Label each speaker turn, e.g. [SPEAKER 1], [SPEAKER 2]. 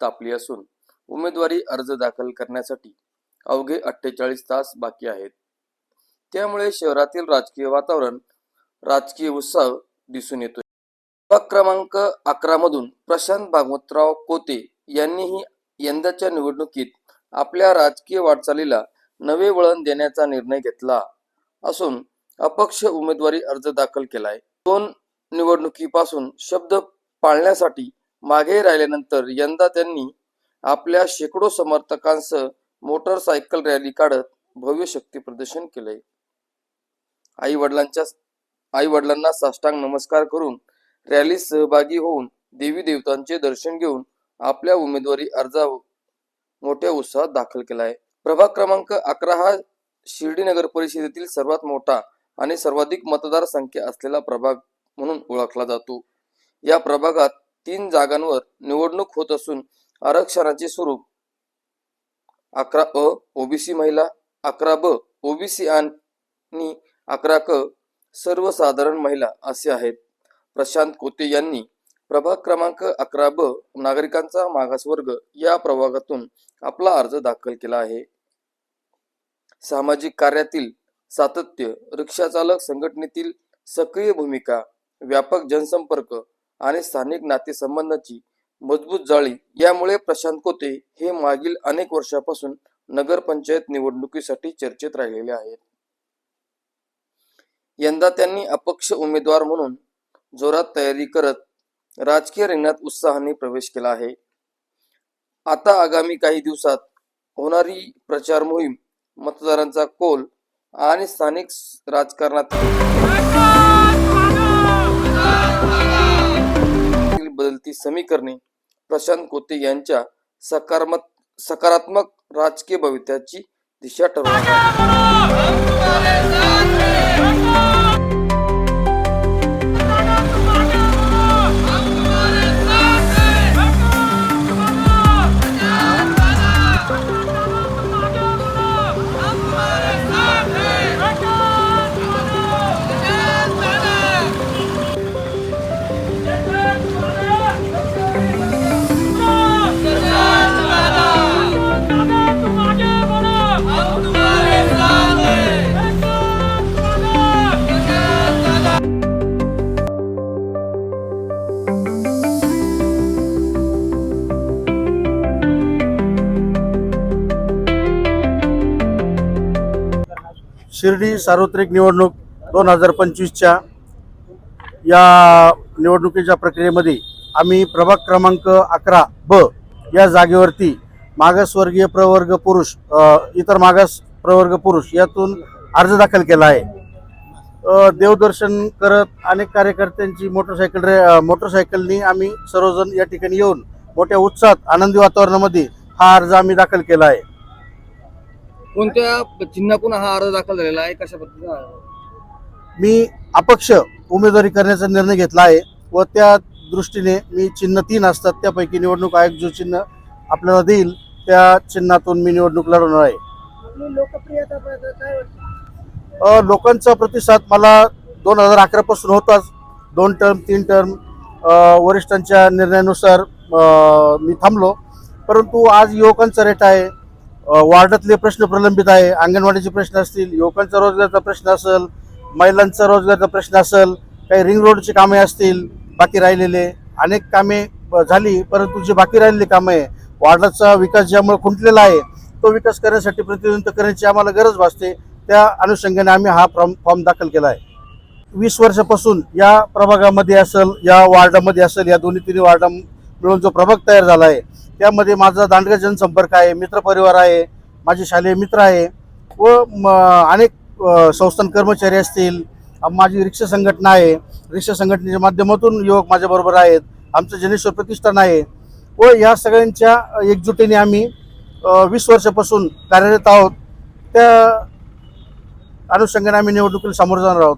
[SPEAKER 1] तापली असून उमेदवारी अर्ज दाखल करण्यासाठी अवघे अठ्ठेचाळीस तास बाकी आहेत. त्यामुळे शहरातील राजकीय वातावरण राजकीय उत्साह दिसून येतोय. प्रभाग क्रमांक अकरा मधून प्रशांत भागवतराव कोते यांनीही यंदाच्या निवडणुकीत आपल्या राजकीय वाटचालीला नवे वळण देण्याचा निर्णय घेतला असून अपक्ष उमेदवारी अर्ज दाखल केलाय. दोन निवडणुकीपासून शब्द पाळण्यासाठी मागे राहिल्यानंतर यंदा त्यांनी आपल्या शेकडो समर्थकांसह मोटरसायकल रॅली काढत भव्य शक्ती प्रदर्शन केलंय. आई वडिलांच्या आई वडिलांना साष्टांग नमस्कार करून रॅलीत सहभागी होऊन देवी देवतांचे दर्शन घेऊन आपल्या उमेदवारी अर्जावर मोठ्या उत्साहात दाखल केलाय. प्रभाग क्रमांक अकरा हा शिर्डी नगर परिषदेतील सर्वात मोठा आणि सर्वाधिक मतदार संख्या असलेला प्रभाग म्हणून ओळखला जातो. या प्रभागात तीन जागांवर निवडणूक होत असून आरक्षणाचे स्वरूप अकरा अ ओबीसी महिला अकरा ब ओबीसी आणि अकरा क सर्वसाधारण महिला असे आहेत. प्रशांत कोते यांनी प्रभाग क्रमांक अकरा ब नागरिकांचा मागासवर्ग या प्रभागातून आपला अर्ज दाखल केला आहे. सामाजिक कार्यातील सातत्य रिक्षाचालक संघटनेतील सक्रिय भूमिका व्यापक जनसंपर्क आणि स्थानिक नातेसंबंधाची मजबूत जाळी यामुळे प्रशांत कोते हे मागील अनेक वर्षापासून नगरपंचायत निवडणुकीसाठी चर्चेत राहिलेले आहेत. यंदा त्यांनी अपक्ष उमेदवार म्हणून जोरात तयारी करत राजकीय रिंगणात उत्साहाने प्रवेश केला आहे. आता आगामी काही दिवसात होणारी प्रचार मोहीम मतदारांचा कोल आणि स्थानिक राजकारणात बदलती समीकरणे प्रशांत कोते यांच्या सकारात्मक सकारात्मक राजकीय भवित्याची दिशा ठरवणार
[SPEAKER 2] शिर्डी सार्वत्रिक निवडणूक दोन हजार पंचवीसच्या या निवडणुकीच्या प्रक्रियेमध्ये आम्ही प्रभाग क्रमांक अकरा ब या जागेवरती मागासवर्गीय प्रवर्ग पुरुष इतर मागास प्रवर्ग पुरुष यातून अर्ज दाखल केला आहे. देवदर्शन करत अनेक कार्यकर्त्यांची मोटरसायकल रे मोटरसायकलनी आम्ही सर्वजण या ठिकाणी येऊन मोठ्या उत्साहात आनंदी वातावरणामध्ये हा अर्ज आम्ही दाखल केला आहे.
[SPEAKER 3] कोणत्या चिन्हातून हा अर्ज दाखल झालेला आहे? कशा पद्धतीने
[SPEAKER 2] मी अपक्ष उमेदवारी करण्याचा निर्णय घेतला आहे व त्या दृष्टीने मी चिन्ह तीन असतात. त्यापैकी निवडणूक आयोग जो चिन्ह आपल्याला देईल त्या चिन्हातून मी निवडणूक लढवणार आहे. लोकांचा प्रतिसाद मला दोन हजार अकरा पासून होताच. दोन टर्म तीन टर्म वरिष्ठांच्या निर्णयानुसार मी थांबलो. परंतु आज युवकांचा रेट आहे. वार्डातले प्रश्न प्रलंबित आहे अंगणवाडीचे प्रश्न असतील युवकांचा रोजगारचा प्रश्न असेल महिलांचा रोजगारचा प्रश्न असेल काही रिंग रोडची कामे असतील बाकी राहिलेले. अनेक कामे ब- झाली परंतु जी बाकी राहिलेली कामं आहे वार्डाचा विकास ज्यामुळे खुंटलेला आहे तो विकास करण्यासाठी प्रतिनिधित्व करण्याची आम्हाला गरज भासते. त्या अनुषंगाने आम्ही हा फॉर्म फॉर्म दाखल केला आहे. वीस वर्षापासून या प्रभागामध्ये असेल या वार्डामध्ये असेल या दोन्ही तिन्ही वार्डा मिळून जो प्रभाग तयार झाला आहे त्यामध्ये माझा दांडगा जनसंपर्क आहे मित्रपरिवार आहे माझे शालेय मित्र आहे व म- अनेक संस्थान कर्मचारी असतील माझी रिक्षा संघटना आहे. रिक्षा संघटनेच्या माध्यमातून युवक माझ्याबरोबर आहेत आमचं जनेश्वर प्रतिष्ठान आहे व या सगळ्यांच्या एकजुटीने आम्ही वीस वर्षापासून कार्यरत आहोत. त्या अनुषंगाने आम्ही निवडणुकीला सामोरं जाणार आहोत.